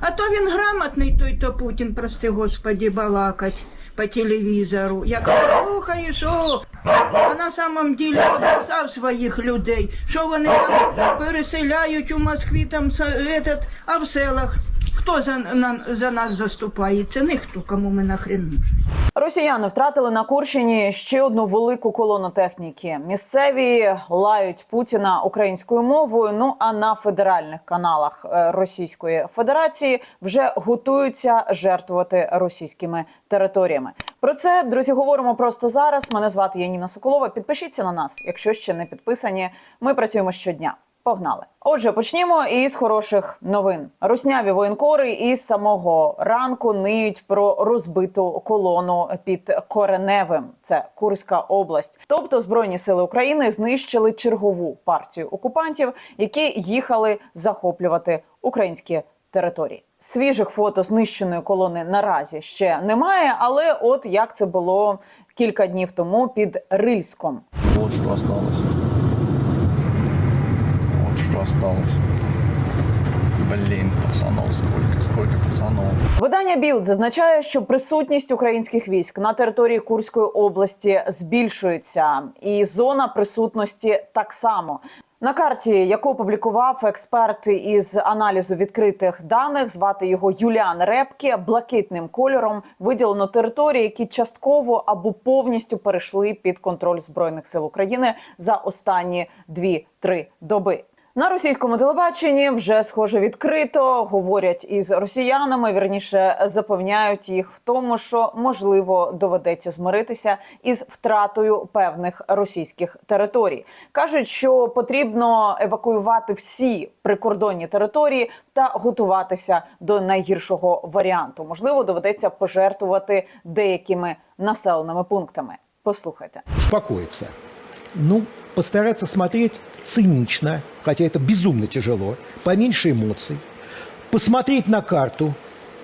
А то він грамотний, той то Путін, прости господі, балакать по телевізору. Як слухаєш, о, а на самом ділі обрізав своїх людей, що вони там переселяють у Москві, там этот, а в селах. Хто за, на, за нас заступається? Ніхто, кому ми нахрен нужні. Росіяни втратили на Курщині ще одну велику колону техніки. Місцеві лають Путіна українською мовою. Ну а на федеральних каналах е, Російської Федерації вже готуються жертвувати російськими територіями. Про це друзі говоримо просто зараз. Мене звати Яніна Соколова. Підпишіться на нас, якщо ще не підписані. Ми працюємо щодня. Погнали. Отже, почнімо із хороших новин. Русняві воєнкори із самого ранку ниють про розбиту колону під Кореневим. Це Курська область. Тобто збройні сили України знищили чергову партію окупантів, які їхали захоплювати українські території. Свіжих фото знищеної колони наразі ще немає, але от як це було кілька днів тому під Рильськом. Вот что осталось. Что осталось. Блин, пацанов, сколько, сколько пацанов. Видання Білд зазначає, що присутність українських військ на території Курської області збільшується, і зона присутності так само. На карті, яку опублікував експерт із аналізу відкритих даних, звати його Юліан Репке, блакитним кольором виділено території, які частково або повністю перейшли під контроль збройних сил України за останні 2-3 доби. На російському телебаченні вже схоже відкрито говорять із росіянами. Вірніше запевняють їх в тому, що можливо доведеться змиритися із втратою певних російських територій. кажуть, що потрібно евакуювати всі прикордонні території та готуватися до найгіршого варіанту. Можливо, доведеться пожертвувати деякими населеними пунктами. Послухайте. успокоиться. Ну, постараться смотреть цинично, хотя это безумно тяжело, поменьше эмоций, посмотреть на карту,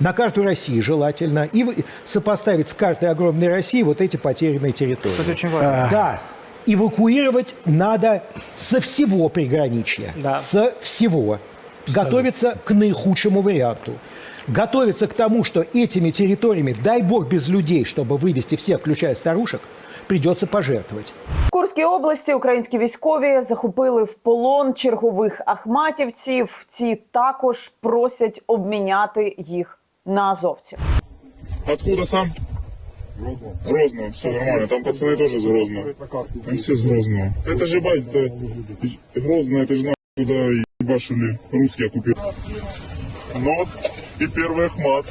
на карту России желательно, и сопоставить с картой огромной России вот эти потерянные территории. Это очень важно. Да, эвакуировать надо со всего приграничья, Да. со всего. Готовиться к наихудшему варианту. Готовиться к тому, что этими территориями, дай бог без людей, чтобы вывести всех, включая старушек, придется пожертвовать. В Курській області українські військові захопили в полон чергових ахматівців. Ці також просять обміняти їх на азовців. Откуда сам? Грозного. Все нормально. Там пацаны тоже с Грозного. Там все с Грозного. Это же, бать, да, Грозно, это же нахуй туда ебашили русские оккупировали. Ну вот и первый Ахмат.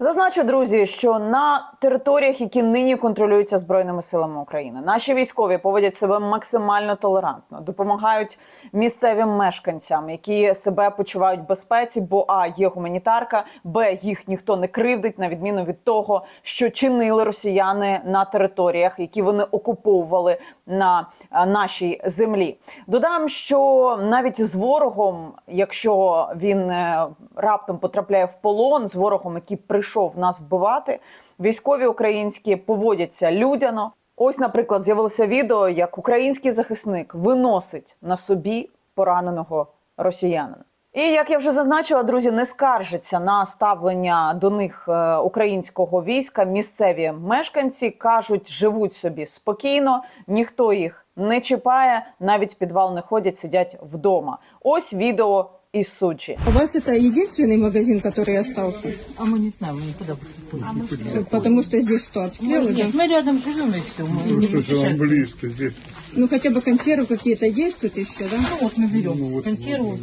Зазначу, друзі, що на територіях, які нині контролюються збройними силами України, наші військові поводять себе максимально толерантно, допомагають місцевим мешканцям, які себе почувають в безпеці, бо а є гуманітарка, б їх ніхто не кривдить, на відміну від того, що чинили росіяни на територіях, які вони окуповували на е, нашій землі. Додам, що навіть з ворогом, якщо він е, раптом потрапляє в полон, з ворогом, який прийшов нас вбивати, військові українські поводяться людяно. Ось, наприклад, з'явилося відео, як український захисник виносить на собі пораненого росіянина. І як я вже зазначила, друзі, не скаржаться на ставлення до них е, українського війська. Місцеві мешканці кажуть, живуть собі спокійно, ніхто їх не чіпає, навіть підвал не ходять, сидять вдома. Ось відео із суджі. У вас это единственный магазин, который остался? А мы не знаем, мы никуда больше не ходим. Потому что здесь что, обстрелы? Нет, да? мы рядом живем и все. Мы не Слушайте, вам путешествуем. близко здесь. Ну хотя бы консервы какие-то есть тут еще, да? Ну вот мы берем консерву,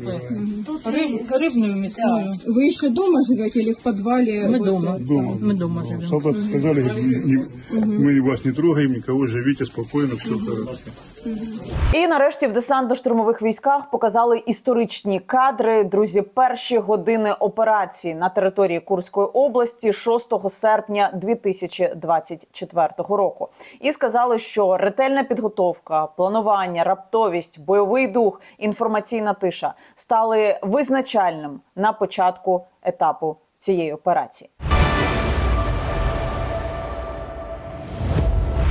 рыб- рыбную, мясную. Вы еще дома живете или в подвале? Мы вот, дома. э, Дома. Мы дома живем. Солдаты сказали, не- не- мы вас не трогаем, никого, живите спокойно, все хорошо. І нарешті в десантно-штурмових військах показали історичні кадри. Друзі, перші години операції на території Курської області 6 серпня 2024 року. І сказали, що ретельна підготовка, планування, раптовість, бойовий дух, інформаційна тиша стали визначальним на початку етапу цієї операції.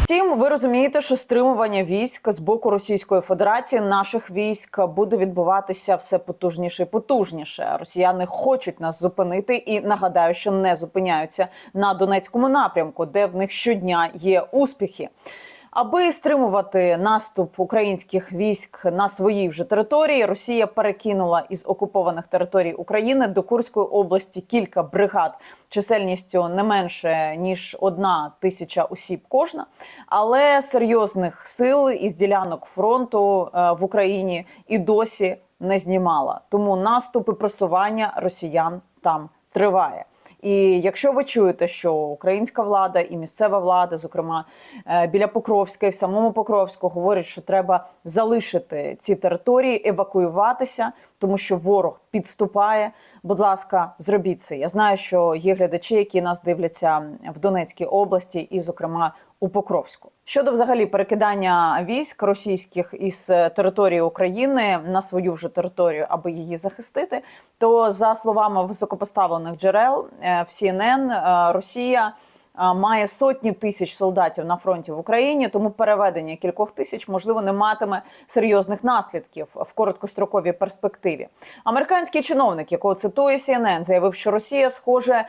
Втім, ви розумієте, що стримування військ з боку Російської Федерації наших військ буде відбуватися все потужніше і потужніше. Росіяни хочуть нас зупинити, і нагадаю, що не зупиняються на Донецькому напрямку, де в них щодня є успіхи. Аби стримувати наступ українських військ на своїй вже території, Росія перекинула із окупованих територій України до Курської області кілька бригад чисельністю не менше ніж одна тисяча осіб кожна. Але серйозних сил із ділянок фронту е, в Україні і досі не знімала. Тому наступ і просування росіян там триває. І якщо ви чуєте, що українська влада і місцева влада, зокрема е, біля Покровська і в самому Покровську, говорять, що треба залишити ці території, евакуюватися, тому що ворог підступає. Будь ласка, зробіть це. Я знаю, що є глядачі, які нас дивляться в Донецькій області, і, зокрема, у Покровську. Щодо взагалі перекидання військ російських із е, території України на свою вже територію, аби її захистити, то за словами високопоставлених джерел е, в CNN, е, Росія має сотні тисяч солдатів на фронті в Україні, тому переведення кількох тисяч можливо не матиме серйозних наслідків в короткостроковій перспективі. Американський чиновник, якого цитує CNN, заявив, що Росія схоже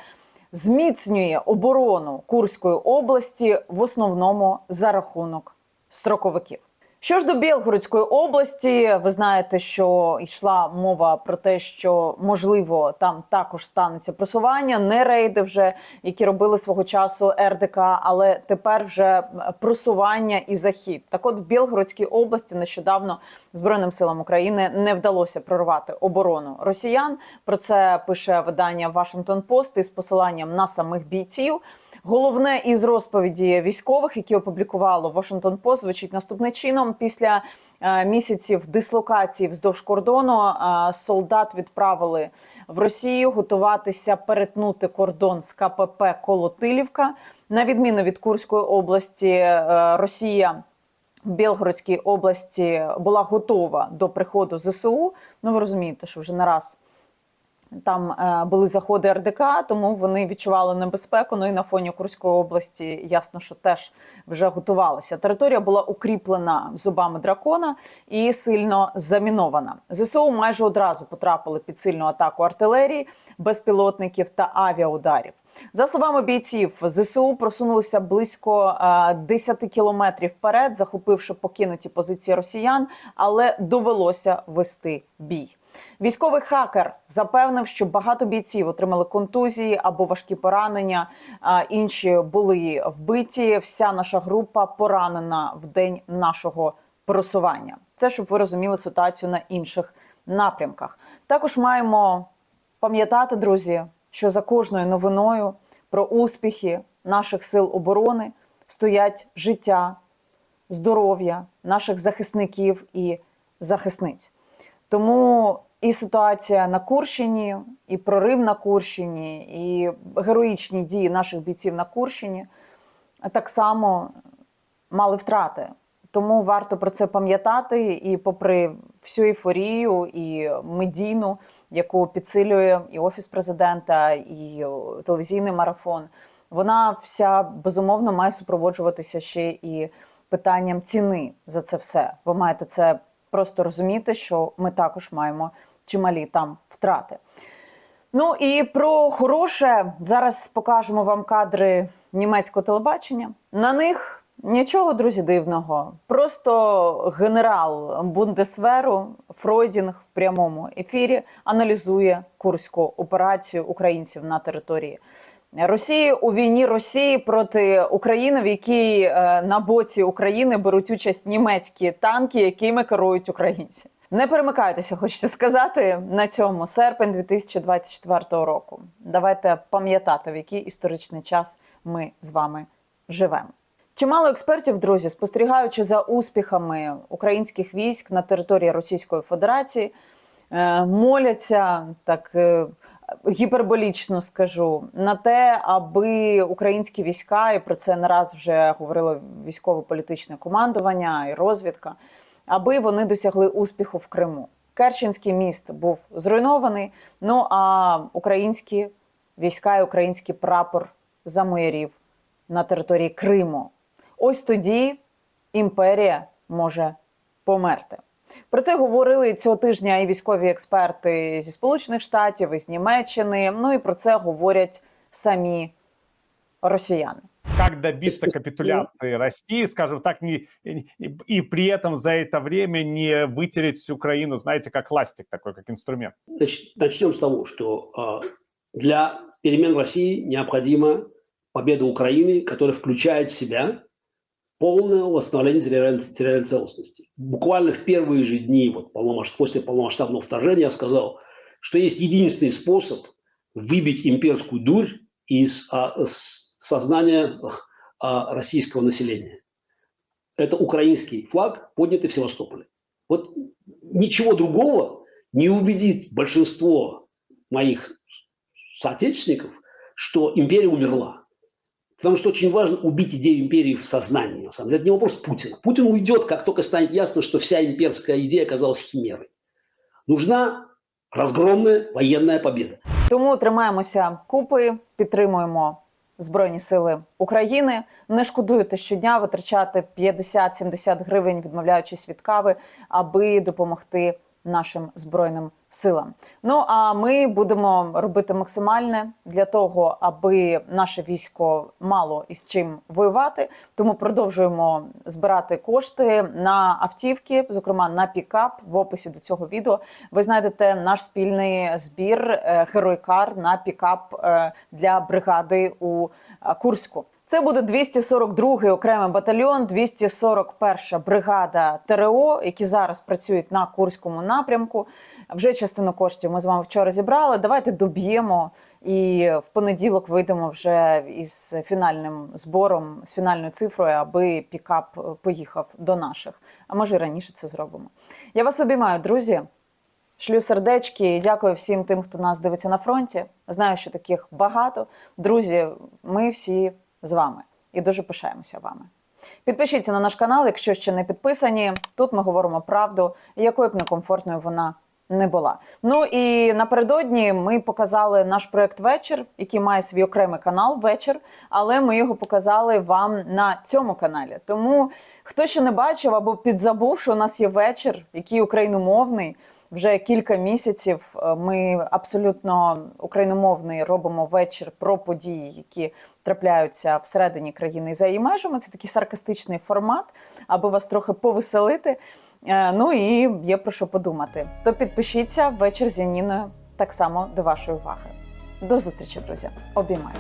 зміцнює оборону Курської області в основному за рахунок строковиків. Що ж до Білгородської області, ви знаєте, що йшла мова про те, що можливо там також станеться просування, не рейди вже, які робили свого часу РДК, але тепер вже просування і захід. Так, от в Білгородській області нещодавно збройним силам України не вдалося прорвати оборону росіян. Про це пише видання Вашингтон Пост із посиланням на самих бійців. Головне із розповіді військових, які опублікувало Washington Post, звучить наступним чином. Після е, місяців дислокації вздовж кордону е, солдат відправили в Росію готуватися перетнути кордон з КПП Колотилівка. На відміну від Курської області, е, Росія в Білгородській області була готова до приходу ЗСУ. Ну ви розумієте, що вже не раз там е, були заходи РДК, тому вони відчували небезпеку. Ну і на фоні Курської області ясно, що теж вже готувалися. Територія була укріплена зубами дракона і сильно замінована. ЗСУ майже одразу потрапили під сильну атаку артилерії, безпілотників та авіаударів. За словами бійців, ЗСУ просунулися близько е, 10 кілометрів вперед, захопивши покинуті позиції росіян, але довелося вести бій. Військовий хакер запевнив, що багато бійців отримали контузії або важкі поранення. Інші були вбиті. Вся наша група поранена в день нашого просування. Це щоб ви розуміли ситуацію на інших напрямках. Також маємо пам'ятати, друзі, що за кожною новиною про успіхи наших сил оборони стоять життя, здоров'я наших захисників і захисниць. Тому і ситуація на Курщині, і прорив на Курщині, і героїчні дії наших бійців на Курщині так само мали втрати. Тому варто про це пам'ятати. І, попри всю ейфорію і медійну, яку підсилює і офіс президента, і телевізійний марафон, вона вся безумовно має супроводжуватися ще і питанням ціни за це все. Ви маєте це просто розуміти, що ми також маємо чималі там втрати. Ну і про хороше зараз покажемо вам кадри німецького телебачення. На них нічого, друзі, дивного. Просто генерал Бундесверу Фройдінг в прямому ефірі аналізує курську операцію українців на території. Росії у війні Росії проти України, в якій е, на боці України беруть участь німецькі танки, якими керують українці. Не перемикайтеся, хочеться сказати на цьому серпень 2024 року. Давайте пам'ятати, в який історичний час ми з вами живемо. Чимало експертів, друзі, спостерігаючи за успіхами українських військ на території Російської Федерації, е, моляться так е, гіперболічно скажу на те, аби українські війська, і про це не раз вже говорило військово-політичне командування і розвідка, аби вони досягли успіху в Криму. Керченський міст був зруйнований. Ну а українські війська і український прапор замоярів на території Криму. ось тоді імперія може померти. Про це говорили цього тижня і військові експерти зі Сполучених Штатів, і з Німеччини. Ну і про це говорять самі росіяни. как добиться капитуляции России, скажем так, не, и, и при этом за это время не вытереть всю Украину, знаете, как ластик такой, как инструмент. Нач- Начнем с того, что а, для перемен в России необходима победа Украины, которая включает в себя полное восстановление территориальной, целостности. Буквально в первые же дни вот, после полномасштабного вторжения я сказал, что есть единственный способ выбить имперскую дурь из а, с- сознания а, российского населения. Это украинский флаг, поднятый в Севастополе. Вот ничего другого не убедит большинство моих соотечественников, что империя умерла. Потому что очень важно убить идею империи в сознании. На самом деле, это не вопрос Путина. Путин уйдет, как только станет ясно, что вся имперская идея оказалась химерой. Нужна разгромная военная победа. Тому тримаємося купи, підтримуємо Збройні Сили України. Не шкодуйте щодня витрачати 50-70 гривень, відмовляючись від кави, аби допомогти нашим збройним силам. Ну а ми будемо робити максимальне для того, аби наше військо мало із чим воювати. Тому продовжуємо збирати кошти на автівки, зокрема на пікап. В описі до цього відео ви знайдете наш спільний збір е, Геройкар на пікап е, для бригади у е, Курську. Це буде 242-й окремий батальйон, 241-ша бригада ТРО, які зараз працюють на Курському напрямку. Вже частину коштів ми з вами вчора зібрали. Давайте доб'ємо і в понеділок вийдемо вже із фінальним збором, з фінальною цифрою, аби пікап е, поїхав до наших. А може і раніше це зробимо. Я вас обіймаю, друзі. Шлю сердечки дякую всім тим, хто нас дивиться на фронті. Знаю, що таких багато. Друзі, ми всі з вами і дуже пишаємося вами. Підпишіться на наш канал, якщо ще не підписані. Тут ми говоримо правду, якою б некомфортною вона не була. Ну і напередодні ми показали наш проект Вечір, який має свій окремий канал Вечір, але ми його показали вам на цьому каналі. Тому хто ще не бачив або підзабув, що у нас є вечір, який україномовний. Вже кілька місяців е, ми абсолютно україномовний робимо вечір про події, які трапляються всередині країни і за її межами. Це такий саркастичний формат, аби вас трохи повеселити. Е, Ну і є про що подумати. То підпишіться вечір з Яніною так само до вашої уваги. До зустрічі, друзі. Обіймаю.